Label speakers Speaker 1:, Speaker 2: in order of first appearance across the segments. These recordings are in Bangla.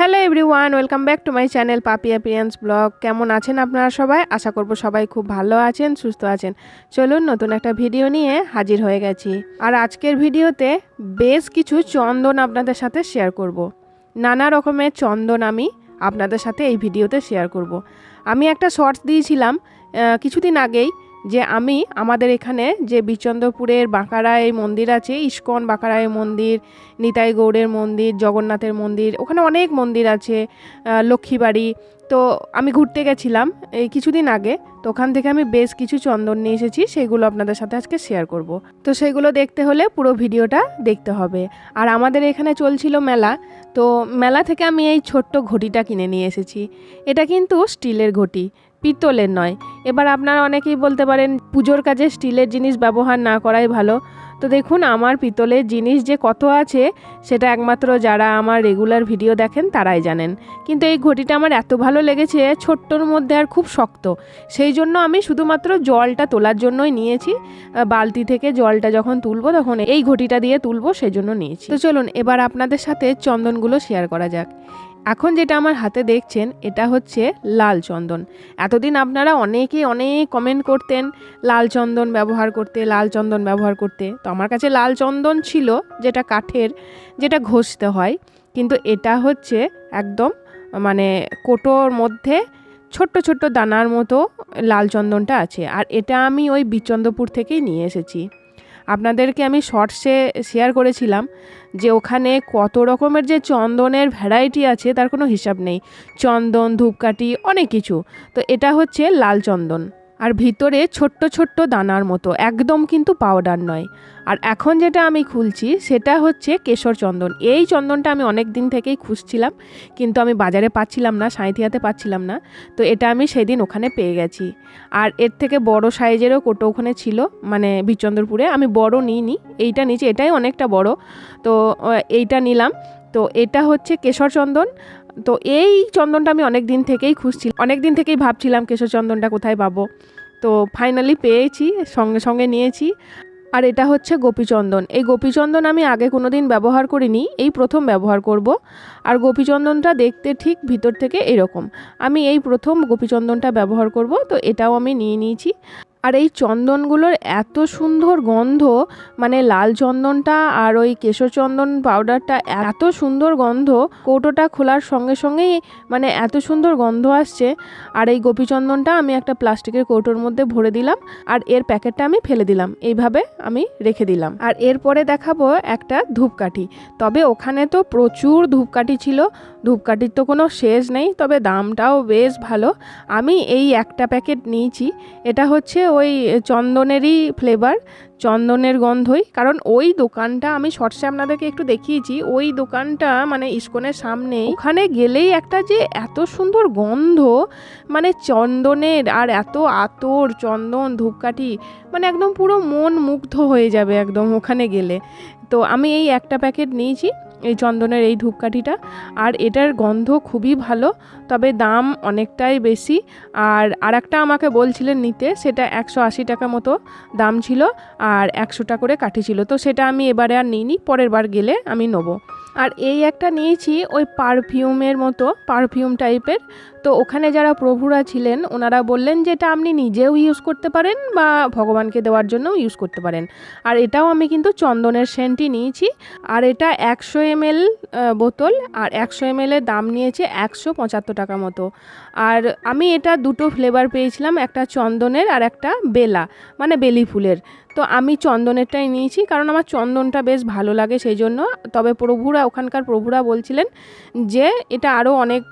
Speaker 1: Hello everyone, welcome back to my channel পাপি অ্যাপিয়ান্স ব্লগ। কেমন আছেন আপনারা সবাই? আশা করব সবাই খুব ভালো আছেন, সুস্থ আছেন। চলুন নতুন একটা ভিডিও নিয়ে হাজির হয়ে গেছি। আর আজকের ভিডিওতে বেশ কিছু চন্দন আপনাদের সাথে শেয়ার করব। নানা রকমের চন্দন আমি আপনাদের সাথে এই ভিডিওতে শেয়ার করব। আমি একটা শর্টস দিয়েছিলাম কিছুদিন আগেই। যে আমি আমাদের এখানে যে বিচন্দ্রপুরের বাঁকারায় মন্দির আছে, ইস্কন বাঁকারায় মন্দির, নিতাই গৌড়ের মন্দির, জগন্নাথের মন্দির, ওখানে অনেক মন্দির আছে লক্ষ্মীবাড়ি। তো আমি ঘুরতে গেছিলাম এই কিছুদিন আগে, তো ওখান থেকে আমি বেশ কিছু চন্দন নিয়ে এসেছি, সেগুলো আপনাদের সাথে আজকে শেয়ার করব। তো সেগুলো দেখতে হলে পুরো ভিডিওটা দেখতে হবে। আর আমাদের এখানে চলছিল মেলা, তো মেলা থেকে আমি এই ছোট্ট ঘটিটা কিনে নিয়ে এসেছি। এটা কিন্তু স্টিলের ঘটি পিতলের নয়। এবার আপনারা অনেকেই বলতে পারেন, পুজোর কাজে স্টিলের জিনিস ব্যবহার না করাই ভালো। তো দেখুন, আমার পিতলের জিনিস যে কত আছে, সেটা একমাত্র যারা আমার রেগুলার ভিডিও দেখেন, তারাই জানেন। কিন্তু এই ঘটিটা আমার এত ভালো লেগেছে, ছোট্টর মধ্যে আর খুব শক্ত। সেই জন্য আমি শুধুমাত্র জলটা তোলার জন্যই নিয়েছি। বালতি থেকে জলটা যখন তুলবো, তখন এই ঘটিটা দিয়ে তুলবো সেই জন্য নিয়েছি। তো চলুন, এবার আপনাদের সাথে চন্দনগুলো শেয়ার করা যাক। এখন যেটা আমার হাতে দেখছেন, এটা হচ্ছে লাল চন্দন। এতদিন আপনারা অনেকেই অনেক কমেন্ট করতেন, লাল চন্দন ব্যবহার করতে, লাল চন্দন ব্যবহার করতে। তো আমার কাছে লাল চন্দন ছিল, যেটা কাঠের, যেটা ঘষতে হয়। কিন্তু এটা হচ্ছে একদম মানে কোটোর মধ্যে ছোট্ট ছোট্ট দানার মতো লাল চন্দনটা আছে। আর এটা আমি ওই বিচন্দ্রপুর থেকেই নিয়ে এসেছি। আপনাদেরকে আমি শর্টসে শেয়ার করেছিলাম যে ওখানে কত রকমের যে চন্দনের ভ্যারাইটি আছে, তার কোনো হিসাব নেই। চন্দন, ধূপকাঠি, অনেক কিছু। তো এটা হচ্ছে লাল চন্দন। আর ভিতরে ছোট্ট ছোট্ট দানার মতো, একদম কিন্তু পাউডার নয়। আর এখন যেটা আমি খুলছি, সেটা হচ্ছে কেশর চন্দন। এই চন্দনটা আমি অনেক দিন থেকেই খুঁজছিলাম, কিন্তু আমি বাজারে পাচ্ছিলাম না, সাঁইথিয়াতে পাচ্ছিলাম না। তো এটা আমি সেদিন ওখানে পেয়ে গেছি। আর এর থেকে বড় সাইজেরও কোটো ওখানে ছিল মানে বিচন্দ্রপুরে। আমি বড় নিইনি, এইটা নিচে এটাই অনেকটা বড়। তো এইটা নিলাম। তো এটা হচ্ছে কেশর চন্দন। তো এই চন্দনটা আমি অনেক দিন থেকেই খুঁজছিলাম অনেক দিন থেকেই ভাবছিলাম কেশর চন্দনটা কোথায় পাবো। তো ফাইনালি পেয়েছি, সঙ্গে সঙ্গে নিয়েছি। আর এটা হচ্ছে গোপীচন্দন। এই গোপীচন্দন আমি আগে কোনো দিন ব্যবহার করিনি, এই প্রথম ব্যবহার করব। আর গোপীচন্দনটা দেখতে ঠিক ভিতর থেকে এরকম। আমি এই প্রথম গোপীচন্দনটা ব্যবহার করব, তো এটাও আমি নিয়ে নিয়েছি। আর এই চন্দনগুলোর এত সুন্দর গন্ধ মানে লাল চন্দনটা আর ওই কেশর চন্দন পাউডারটা এত সুন্দর গন্ধ, কৌটোটা খোলার সঙ্গে সঙ্গেই মানে এত সুন্দর গন্ধ আসছে। আর এই গোপীচন্দনটা আমি একটা প্লাস্টিকের কৌটোর মধ্যে ভরে দিলাম আর এর প্যাকেটটা আমি ফেলে দিলাম। এইভাবে আমি রেখে দিলাম। আর এরপরে দেখাবো একটা ধূপকাঠি। তবে ওখানে তো প্রচুর ধূপকাঠি ছিল। ধূপকাঠির তো কোনো শেষ নেই, তবে দামটাও বেশ ভালো। আমি এই একটা প্যাকেট নিয়েছি, এটা হচ্ছে ওই চন্দনেরই ফ্লেভার চন্দনের গন্ধই। কারণ ওই দোকানটা আমি শর্টসে আপনাদেরকে একটু দেখিয়েছি, ওই দোকানটা মানে ইস্কনের সামনে ওখানে গেলেই একটা যে এত সুন্দর গন্ধ মানে চন্দনের আর এত আতর, চন্দন, ধূপকাঠি মানে একদম পুরো মন মুগ্ধ হয়ে যাবে একদম ওখানে গেলে। তো আমি এই একটা প্যাকেট নিয়েছি। এই চন্দনের এই ধূপকাঠিটা। আর এটার গন্ধ খুবই ভালো, তবে দাম অনেকটাই বেশি। আর আর একটা আমাকে বলছিলেন নিতে, সেটা একশো আশি টাকা মতো দাম ছিল, আর একশোটা করে কাঠি ছিল। তো সেটা আমি এবারে আর নিইনি, পরের বার গেলে আমি নেব। আর এই একটা নিয়েছি ওই পারফিউমের মতো, পারফিউম টাইপের। তো ওখানে যারা প্রভুরা ছিলেন, ওনারা বললেন যে এটা আপনি নিজেও ইউজ করতে পারেন বা ভগবানকে দেওয়ার জন্যও ইউজ করতে পারেন। আর এটাও আমি কিন্তু চন্দনের সেন্টই নিয়েছি। আর এটা একশো এমএল বোতল, আর একশো এর দাম নিয়েছে একশো পঁচাত্তর টাকা মতো। আর আমি এটা দুটো ফ্লেভার পেয়েছিলাম, একটা চন্দনের আর একটা বেলা মানে বেলি ফুলের। তো আমি চন্দনেরটাই নিয়েছি, কারণ আমার চন্দনটা বেশ ভালো লাগে সেই জন্য তবে প্রভুরা, ওখানকার প্রভুরা বলছিলেন যে এটা আরও অনেক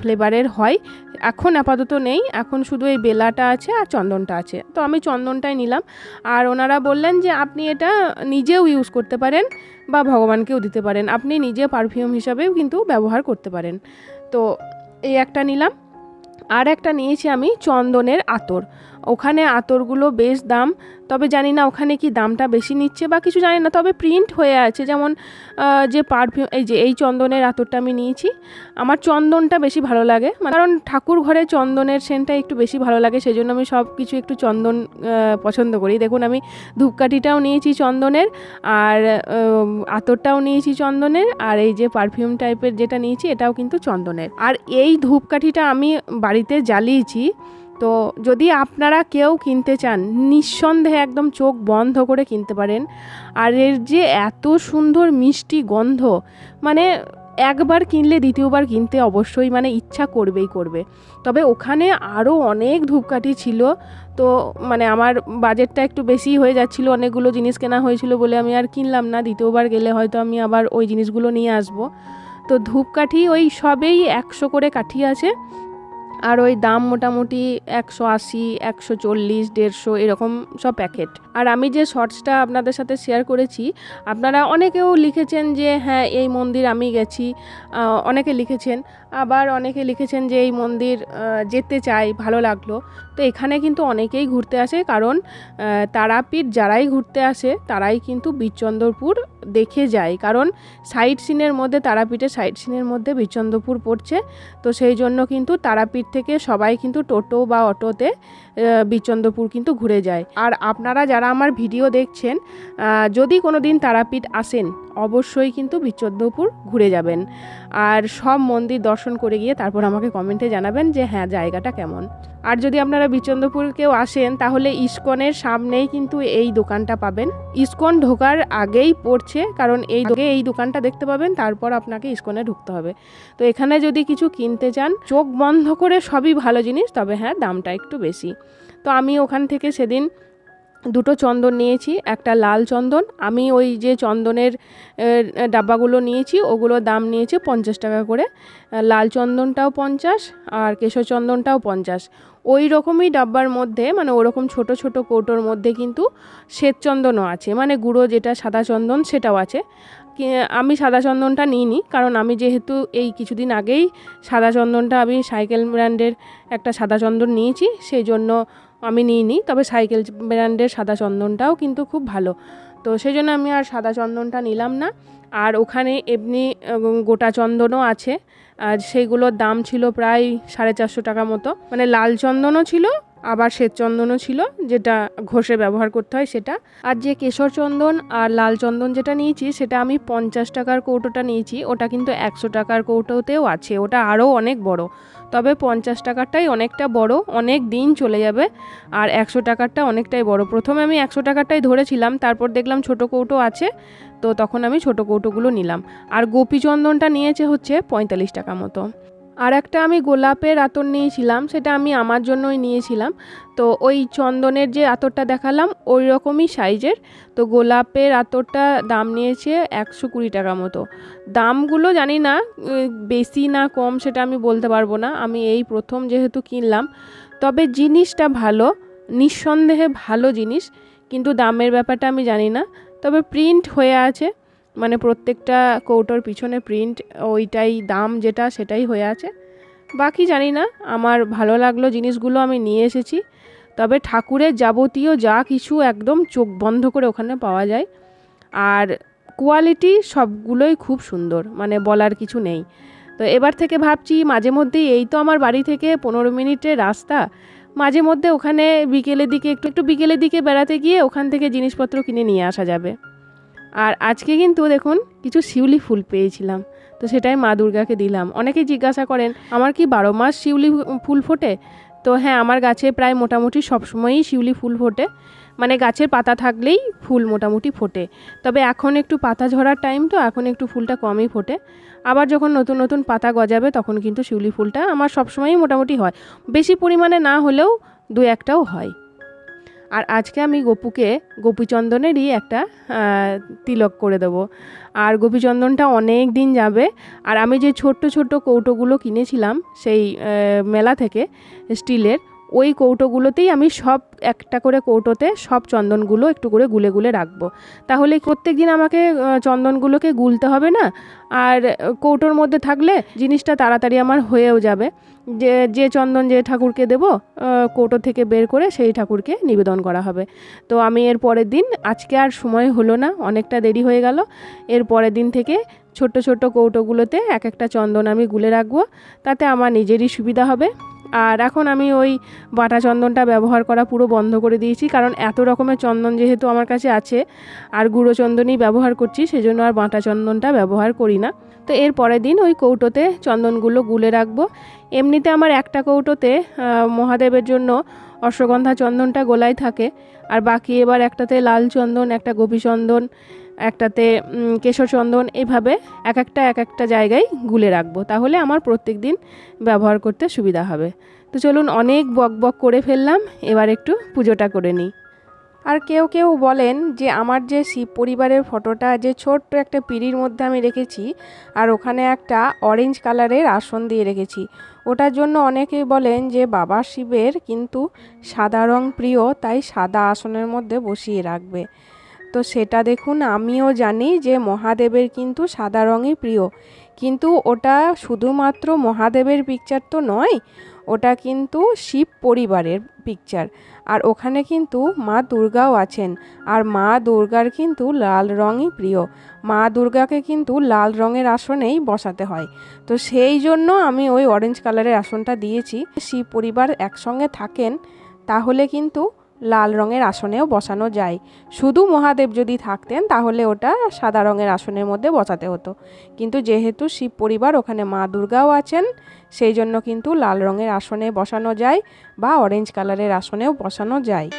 Speaker 1: ফ্লেভারের হয়। এখন আপাতত নেই, এখন শুধু এই বেলাটা আছে আর চন্দনটা আছে। তো আমি চন্দনটাই নিলাম। আর ওনারা বললেন যে আপনি এটা নিজেও ইউজ করতে পারেন বা ভগবানকেও দিতে পারেন। আপনি নিজে পারফিউম হিসাবেও কিন্তু ব্যবহার করতে পারেন। তো এই একটা নিলাম। আর একটা নিয়েছি আমি চন্দনের আতর। ওখানে আতরগুলো বেশ দাম, তবে জানি না ওখানে কি দামটা বেশি নিচ্ছে বা কিছু জানি না, তবে প্রিন্ট হয়ে আছে। যেমন যে পারফিউম এই যে, এই চন্দনের আতরটা আমি নিয়েছি। আমার চন্দনটা বেশি ভালো লাগে মানে কারণ ঠাকুর ঘরে চন্দনের সেন্টটা একটু বেশি ভালো লাগে সেই জন্য আমি সব কিছু একটু চন্দন পছন্দ করি। দেখুন, আমি ধূপকাঠিটাও নিয়েছি চন্দনের, আর আতরটাও নিয়েছি চন্দনের, আর এই যে পারফিউম টাইপের যেটা নিয়েছি, এটাও কিন্তু চন্দনের। আর এই ধূপকাঠিটা আমি বাড়িতে জ্বালিয়েছি তো যদি আপনারা কেউ কিনতে চান, নিঃসন্দেহে একদম চোখ বন্ধ করে কিনতে পারেন। আর এর যে এত সুন্দর মিষ্টি গন্ধ মানে একবার কিনলে দ্বিতীয়বার কিনতে অবশ্যই মানে ইচ্ছা করবেই করবে। তবে ওখানে আরও অনেক ধূপকাঠি ছিল, তো মানে আমার বাজেটটা একটু বেশি হয়ে যাচ্ছিল, অনেকগুলো জিনিস কেনা হয়েছিল বলে আমি আর কিনলাম না। দ্বিতীয়বার গেলে হয়তো আমি আবার ওই জিনিসগুলো নিয়ে আসব। তো ধূপকাঠি ওই সবেই একশো করে কাঠি আছে। আর ওই দাম মোটামুটি একশো আশি, একশো চল্লিশ, দেড়শো এরকম সব প্যাকেট। আর আমি যে শর্টসটা আপনাদের সাথে শেয়ার করেছি, আপনারা অনেকেও লিখেছেন যে হ্যাঁ এই মন্দির আমি গেছি। অনেকে লিখেছেন আবার অনেকে লিখেছেন যে এই মন্দির যেতে চাই, ভালো লাগল। তো এখানে কিন্তু অনেকেই ঘুরতে আসে কারণ তারাপীঠ যারাই ঘুরতে আসে তারাই কিন্তু বীরচন্দ্রপুর দেখে যায়। কারণ সাইট সিনের মধ্যে, তারাপীঠের সাইট সিনের মধ্যে বীরচন্দ্রপুর পড়ছে। তো সেই জন্য কিন্তু তারাপীঠ থেকে সবাই কিন্তু টোটো বা অটোতে বীরচন্দ্রপুর কিন্তু ঘুরে যায়। আর আপনারা যারা আমার ভিডিও দেখছেন যদি কোনো দিন তারাপীঠ আসেন অবশ্যই কিন্তু বীরচন্দ্রপুর ঘুরে যাবেন। আর সব মন্দির দর্শন করে গিয়ে তারপর আমাকে কমেন্টে জানাবেন যে হ্যাঁ জায়গাটা কেমন? আর যদি আপনারা বীরচন্দ্রপুর কেউ আসেন, তাহলে ইস্কনের সামনেই কিন্তু এই দোকানটা পাবেন। ইস্কন ঢোকার আগেই পড়ছে, কারণ এই আগে এই দোকানটা দেখতে পাবেন, তারপর আপনাকে ইস্কনে ঢুকতে হবে। তো এখানে যদি কিছু কিনতে চান, চোখ বন্ধ করে সবই ভালো জিনিস, তবে হ্যাঁ দামটা একটু বেশি। তো আমি ওখান থেকে সেদিন দুটো চন্দন নিয়েছি, একটা লাল চন্দন। আমি ওই যে চন্দনের ডাব্বাগুলো নিয়েছি, ওগুলোর দাম নিয়েছে পঞ্চাশ টাকা করে। লাল চন্দনটাও পঞ্চাশ আর কেশর চন্দনটাও পঞ্চাশ। ওই রকমই ডাব্বার মধ্যে মানে ওরকম ছোট ছোট কৌটোর মধ্যে কিন্তু শ্বেত চন্দনও আছে। মানে গুঁড়ো যেটা সাদা চন্দন সেটাও আছে। আমি সাদা চন্দনটা নিইনি, কারণ আমি যেহেতু এই কিছুদিন আগেই সাদা চন্দনটা, আমি সাইকেল ব্র্যান্ডের একটা সাদা চন্দন নিয়েছি, সেই জন্য আমি নিইনি, তবে সাইকেল ব্র্যান্ডের সাদা চন্দনটাও কিন্তু খুব ভালো। তো সেই জন্য আমি আর সাদা চন্দনটা নিলাম না। আর ওখানে এমনি গোটা চন্দনও আছে। আর সেইগুলোর দাম ছিল প্রায় সাড়ে চারশো টাকা মতো। মানে লাল চন্দনও ছিল আবার শ্বেত চন্দনও ছিল, যেটা ঘষে ব্যবহার করতে হয় সেটা। আর যে কেশর চন্দন আর লাল চন্দন যেটা নিয়েছি, সেটা আমি পঞ্চাশ টাকার কৌটোটা নিয়েছি। ওটা কিন্তু একশো টাকার কৌটোতেও আছে, ওটা আরও অনেক বড়। তবে পঞ্চাশ টাকারটাই অনেকটা বড়, অনেক দিন চলে যাবে, আর একশো টাকারটা অনেকটাই বড়। প্রথমে আমি একশো টাকারটাই ধরেছিলাম, তারপর দেখলাম ছোট কৌটো আছে, তো তখন আমি ছোট কৌটোগুলো নিলাম। আর গোপী চন্দনটা নিয়েছে হচ্ছে পঁয়তাল্লিশ টাকা মতো। আর একটা আমি গোলাপের আতর নিয়েছিলাম, সেটা আমি আমার জন্যই নিয়েছিলাম। তো ওই চন্দনের যে আতরটা দেখালাম, ওই রকমই সাইজের। তো গোলাপের আতরটা দাম নিয়েছে একশো কুড়ি টাকা মতো। দামগুলো জানি না বেশি না কম সেটা আমি বলতে পারব না। আমি এই প্রথম যেহেতু কিনলাম, তবে জিনিসটা ভালো, নিঃসন্দেহে ভালো জিনিস। কিন্তু দামের ব্যাপারটা আমি জানি না। তবে প্রিন্ট হয়ে আছে। মানে প্রত্যেকটা কৌটোর পিছনে প্রিন্ট ওইটাই দাম যেটা সেটাই হয়ে আছে। বাকি জানি না, আমার ভালো লাগল জিনিসগুলো আমি নিয়ে এসেছি। তবে ঠাকুরের যাবতীয় যা কিছু একদম চোখ বন্ধ করে ওখানে পাওয়া যায়। আর কোয়ালিটি সবগুলোই খুব সুন্দর মানে বলার কিছু নেই। তো এবার থেকে ভাবছি মাঝে মধ্যেই, এই তো আমার বাড়ি থেকে পনেরো মিনিটের রাস্তা, মাঝে মধ্যে ওখানে বিকেলের দিকে একটু একটু বিকেলের দিকে বেড়াতে গিয়ে ওখান থেকে জিনিসপত্র কিনে নিয়ে আসা যাবে। আর আজকে কিন্তু দেখুন কিছু শিউলি ফুল পেয়েছিলাম। তো সেটাই মা দুর্গাকে দিলাম। অনেকে জিজ্ঞাসা করেন, আমার কি বারো মাস শিউলি ফুল ফোটে? তো হ্যাঁ আমার গাছে প্রায় মোটামুটি সবসময়ই শিউলি ফুল ফোটে। মানে গাছের পাতা থাকলেই ফুল মোটামুটি ফোটে। তবে এখন একটু পাতা ঝরার টাইম তো, এখন একটু ফুলটা কমই ফোটে। আবার যখন নতুন নতুন পাতা গজাবে, তখন কিন্তু শিউলি ফুলটা আমার সবসময়ই মোটামুটি হয়। বেশি পরিমাণে না হলেও দু একটাও হয়। আর আজকে আমি গপুকে গোপীচন্দনেরই একটা তিলক করে দেব। আর গোপীচন্দনটা অনেক দিন যাবে, আর আমি যে ছোট্ট ছোট্ট কৌটোগুলো কিনেছিলাম সেই মেলা থেকে, স্টিলের ওই কৌটোগুলোতেই আমি সব একটা করে কৌটোতে সব চন্দনগুলো একটু করে গুলে গুলে রাখব। তাহলে প্রত্যেক দিন আমাকে চন্দনগুলোকে গুলতে হবে না? আর কৌটোর মধ্যে থাকলে জিনিসটা তাড়াতাড়ি আমার হয়েও যাবে। যে যে চন্দন যে ঠাকুরকে দেবো কৌটো থেকে বের করে সেই ঠাকুরকে নিবেদন করা হবে। তো আমি এর পরের দিন, আজকে আর সময় হলো না, অনেকটা দেরি হয়ে গেল। এর পরের দিন থেকে ছোট্ট ছোট্ট কৌটোগুলোতে এক একটা চন্দন আমি গুলে রাখব। তাতে আমার নিজেরই সুবিধা হবে। আর এখন আমি ওই বাটা চন্দনটা ব্যবহার করা পুরো বন্ধ করে দিয়েছি, কারণ এত রকমের চন্দন যেহেতু আমার কাছে আছে আর গুঁড়ো চন্দনই ব্যবহার করছি, সেজন্য আর বাটা চন্দনটা ব্যবহার করি না। তো এর পরের দিন ওই কৌটোতে চন্দনগুলো গুলে রাখব। এমনিতে আমার একটা কৌটোতে মহাদেবের জন্য অশ্বগন্ধা চন্দনটা গোলাই থাকে, আর বাকি এবার একটাতে লাল চন্দন, একটা গোপী চন্দন একটাতে কেশর চন্দন এভাবে এক একটা এক একটা জায়গায় গুলে রাখব। তাহলে আমার প্রত্যেক দিন ব্যবহার করতে সুবিধা হবে। তো চলুন অনেক বক বক করে ফেললাম, এবার একটু পুজোটা করে নিই। আর কেউ কেউ বলেন যে, আমার যে শিব পরিবারের ফটোটা, যে ছোট্ট একটা পিঁড়ির মধ্যে আমি রেখেছি, আর ওখানে একটা অরেঞ্জ কালারের আসন দিয়ে রেখেছি। ওটার জন্য অনেকেই বলেন যে, বাবা শিবের কিন্তু সাদা রং প্রিয়, তাই সাদা আসনের মধ্যে বসিয়ে রাখবে। তো সেটা দেখুন, আমিও জানি যে মহাদেবের কিন্তু সাদা রঙই প্রিয়। কিন্তু ওটা শুধুমাত্র মহাদেবের পিকচার তো নয়, ওটা কিন্তু শিব পরিবারের পিকচার আর ওখানে কিন্তু মা দুর্গাও আছেন, আর মা দুর্গার কিন্তু লাল রঙই প্রিয়। মা দুর্গাকে কিন্তু লাল রঙের আসনেই বসাতে হয়। তো সেই জন্য আমি ওই অরেঞ্জ কালারের আসনটা দিয়েছি। শিব পরিবার একসঙ্গে থাকেন, তাহলে কিন্তু লাল রঙের আসনেও বসানো যায়। শুধু মহাদেব যদি থাকতেন, তাহলে ওটা সাদা রঙের আসনের মধ্যে বসাতে হতো। কিন্তু যেহেতু শিব পরিবার, ওখানে মা দুর্গাও আছেন, সেই জন্য কিন্তু লাল রঙের আসনে বসানো যায় বা অরেঞ্জ কালারের আসনেও বসানো যায়।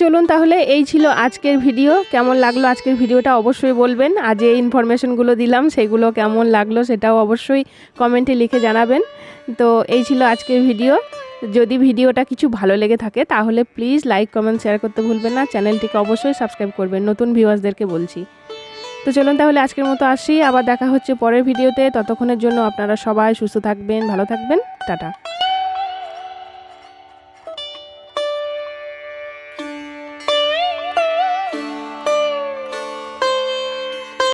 Speaker 1: চলুন তাহলে, এই ছিল আজকের ভিডিও। কেমন লাগল আজকের ভিডিওটা অবশ্যই বলবেন। আর যে ইনফরমেশনগুলো দিলাম, সেগুলো কেমন লাগল সেটাও অবশ্যই কমেন্টে লিখে জানাবেন। তো এই ছিল আজকের ভিডিও। যদি ভিডিওটা কিছু ভালো লেগে থাকে, তাহলে প্লিজ লাইক কমেন্ট শেয়ার করতে ভুলবেন না। চ্যানেলটিকে অবশ্যই সাবস্ক্রাইব করবেন, নতুন ভিউয়ার্সদেরকে বলছি। তো চলুন তাহলে আজকের মতো আসি। আবার দেখা হচ্ছে পরের ভিডিওতে। ততক্ষণের জন্য আপনারা সবাই সুস্থ থাকবেন, ভালো থাকবেন। টাটা।